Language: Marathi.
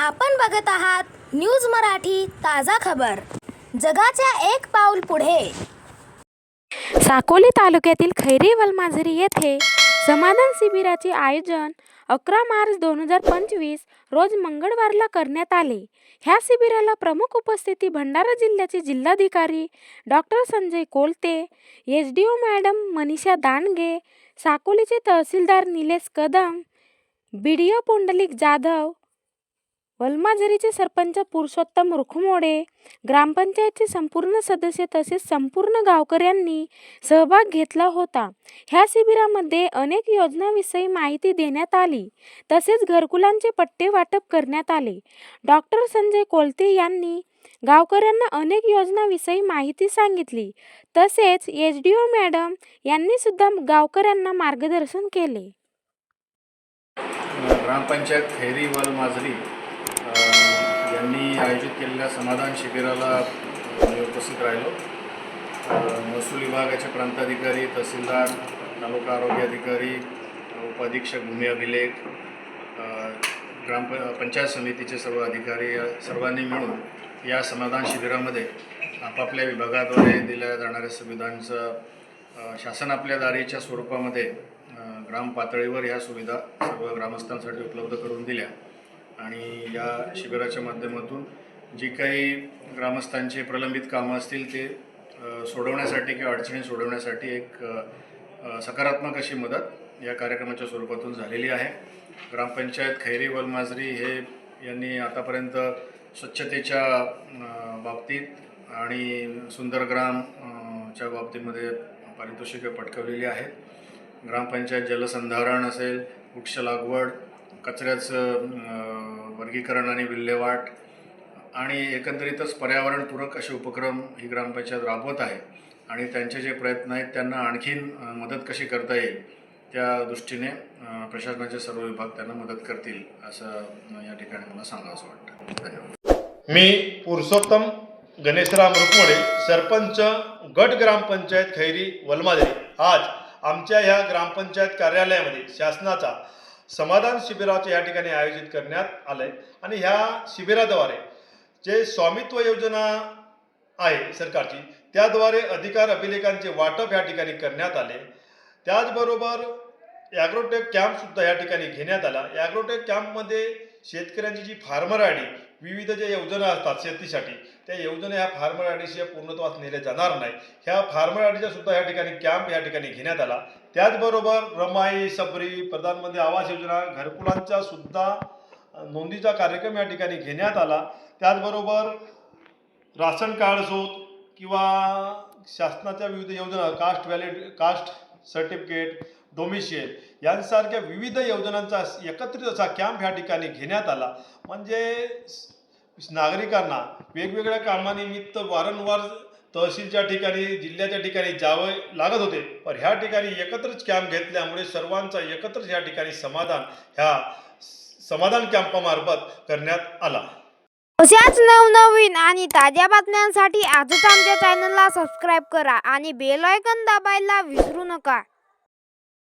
आपण बघत आहात न्यूज मराठी ताजा खबर. जगाच्या एक पाऊल पुढे. साकोली तालुक्यातील खैरी वलमाझरी येथे समाधान शिबिराचे आयोजन अकरा मार्च दोन हजार पंचवीस रोज मंगळवारला करण्यात आले. ह्या शिबिराला प्रमुख उपस्थिती भंडारा जिल्ह्याचे जिल्हाधिकारी doctor Sanjay Kolte S D O madam Manisha Dandge साकोलीचे तहसीलदार Nilesh Kadam B D O Pundlik Jadhav वलमाझरीचे sarpanch Purushottam Rukhmode ग्रामपंचायतचे संपूर्ण सदस्य तसेच संपूर्ण गावकऱ्यांनी सहभाग घेतला होता. ह्या शिबिरामध्ये अनेक योजनाविषयी माहिती देण्यात आली. तसेच घरकुलांचे पट्टे वाटप करण्यात आले. डॉक्टर संजय कोलते यांनी गावकऱ्यांना अनेक योजनाविषयी माहिती सांगितली. तसेच एच डी ओ मॅडम यांनी सुद्धा गावकऱ्यांना मार्गदर्शन केले. ग्रामपंचायत खैरी वल माजरी यांनी आयोजित केलेल्या समाधान शिबिराला मी उपस्थित राहिलो. महसूल विभागाचे प्रांताधिकारी तहसीलदार तालुका आरोग्य अधिकारी उपाधीक्षक भूमी अभिलेख ग्राम पंचायत समितीचे सर्व अधिकारी सर्वांनी मिळून या समाधान शिबिरामध्ये आपापल्या विभागाद्वारे दिल्या जाणाऱ्या सुविधांचं शासन आपल्या दारीच्या स्वरूपामध्ये ग्राम पातळीवर ह्या सुविधा सर्व ग्रामस्थांसाठी उपलब्ध करून दिल्या. आणि या शिबिराच्या माध्यमातून जी काही ग्रामस्थांची प्रलंबित कामं असतील ते सोडवण्यासाठी किंवा अडचणी सोडवण्यासाठी एक सकारात्मक अशी मदत या कार्यक्रमाच्या स्वरूपातून झालेली आहे. ग्रामपंचायत खैरी वलमाजरी हे यांनी आतापर्यंत स्वच्छतेच्या बाबतीत आणि सुंदर ग्रामच्या च्या बाबतीमध्ये पारितोषिके पटकवलेली आहेत. ग्रामपंचायत जलसंधारण असेल वृक्ष लागवड कचऱ्याचं वर्गीकरण आणि विल्हेवाट आणि एकंदरीतच पर्यावरणपूरक असे उपक्रम ही ग्रामपंचायत राबवत आहे आणि त्यांचे जे प्रयत्न आहेत त्यांना आणखीन मदत कशी करता येईल त्या दृष्टीने प्रशासनाचे सर्व विभाग त्यांना मदत करतील असं या ठिकाणी मला सांगावं वाटतं. धन्यवाद. मी पुरुषोत्तम गणेशराम रुकमोडे सरपंच गट ग्रामपंचायत खैरी वलमादे आज आमच्या ह्या ग्रामपंचायत कार्यालयामध्ये शासनाचा समाधान शिबिराचे या ठिकाणी आयोजित करण्यात आलंय. आणि ह्या शिबिराद्वारे जे स्वामित्व योजना आहे सरकारची त्याद्वारे अधिकार अभिलेखांचे वाटप या ठिकाणी करण्यात आले. त्याचबरोबर ॲग्रोटेक कॅम्पसुद्धा या ठिकाणी घेण्यात आला. ॲग्रोटेक कॅम्पमध्ये शेतकऱ्यांची जी फार्मर आय डी विविध ज्या योजना असतात शेतीसाठी त्या योजना ह्या फार्मर आय डीशी पूर्णत्वास नेल्या जाणार नाही. ह्या फार्मर आय डीचा सुद्धा या ठिकाणी कॅम्प या ठिकाणी घेण्यात आला. त्याचबरोबर रमाई सबरी प्रधानमंत्री आवास योजना घरकुलांचा सुद्धा नोंदीचा कार्यक्रम या ठिकाणी घेण्यात आला. त्याचबरोबर राशन कार्ड असोत किंवा शासनाच्या विविध योजना caste valid caste certificate domicile. यांसारख्या विविध योजनांचा एकत्रित असा कॅम्प ह्या ठिकाणी घेण्यात आला. म्हणजे नागरिकांना वेगवेगळ्या कामानिमित्त वारंवार तहसीलच्या ठिकाणी जिल्ह्याच्या ठिकाणी जावं लागत होते. पण ह्या ठिकाणी एकत्रच कॅम्प घेतल्यामुळे सर्वांचा एकत्रच या ठिकाणी समाधान ह्या समाधान कॅम्पामार्फत करण्यात आला. अशाच नवनवीन आणि ताज्या बातम्यांसाठी आजच आमच्या चॅनलला सबस्क्राईब करा आणि बेल आयकन दाबायला विसरू नका.